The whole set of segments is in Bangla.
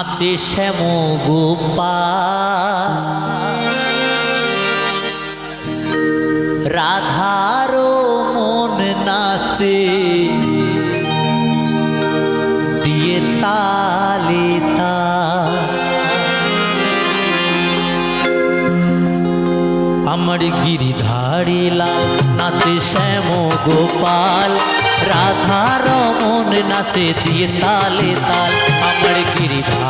নাচে শ্যাম গোপাল রাধারও মন নাচে, দিয়ে তালে আমার গিরিধারী লাল নাচে শ্যাম গোপাল রাধা রমন নাচে, দিয়ে তালে তাল। আমার গিরিধারী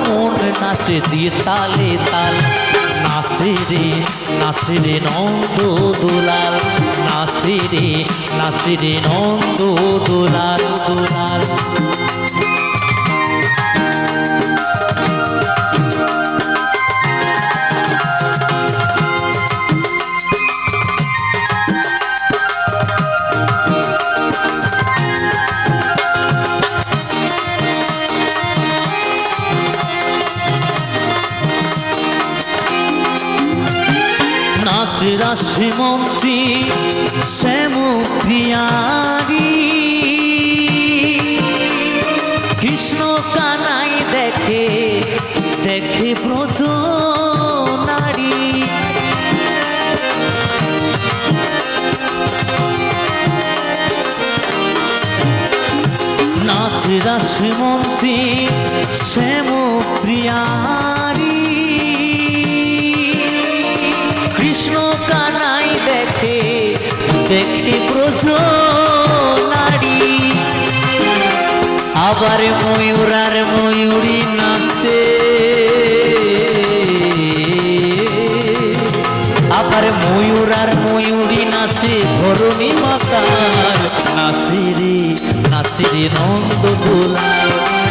নাচে দিয়ে তালে তাল। নাচে রে নাচে রে নন্দ দোলাল। নাচে রে নাচে রে নন্দ দোলাল। রাশি মঞ্চি শ্যাম প্রিয়ারি কৃষ্ণ কানাই দেখে দেখে ব্রজ নারী নাচ রাশি মঞ্চি শ্যাম দেখে ব্রজ নারী আবার ময়ূরার ময়ূরী নাচে আবার ময়ূরার ময়ূরী নাচে, ধরণী মাতার নাচে রে নাচে রে নন্দ রে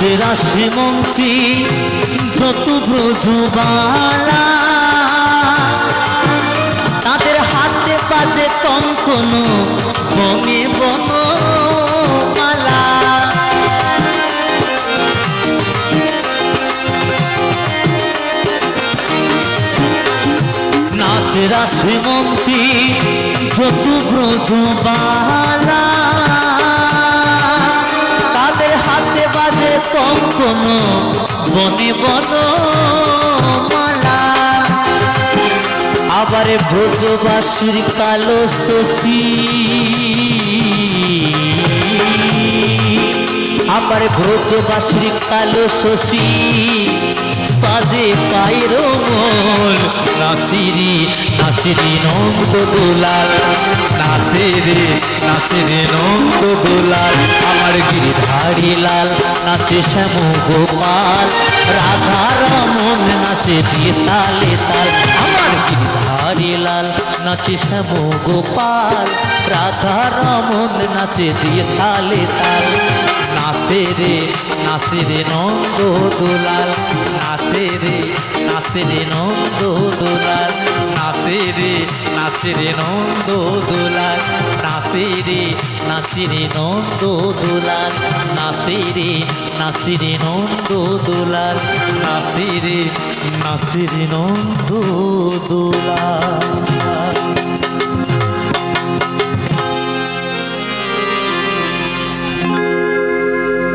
নাচে রাশি মঞ্চি যত ব্রজবালা। তাদের হাতে বাজে কঙ্কন কমে বন রাশি মঞ্চি যত ব্রজবালা। কঙ্কন বনে বন মালা আবার ব্রজবাসীর কালো শশী। আবার ব্রজবাসীর কালো শশী, বাজে পায়ের মন, নাচিরি নাচিরি নন্দ দোলাল নাচে রে নাচে রে নন্দ দোলাল, আমার গিরিধারী লাল, নাচে শ্যাম গোপাল রাধা রমন নাচে দিয়ে তালে তাল আমার গিরিধারী লাল, নাচে শ্যাম গোপাল রাধা রমন নাচে দিয়ে তালে তাল। নাচে রে নাচে রে নন্দ দোলাল, নাচে রে নাচে রে নন্দ দোলাল, নাচে রে নাচে রে নন্দ দোলাল, নাচে রে নাচে রে নন্দ দোলাল, নাচে রে নাচে রে নন্দ দোলাল, নাচে রে নাচে রে নন্দ দোলাল।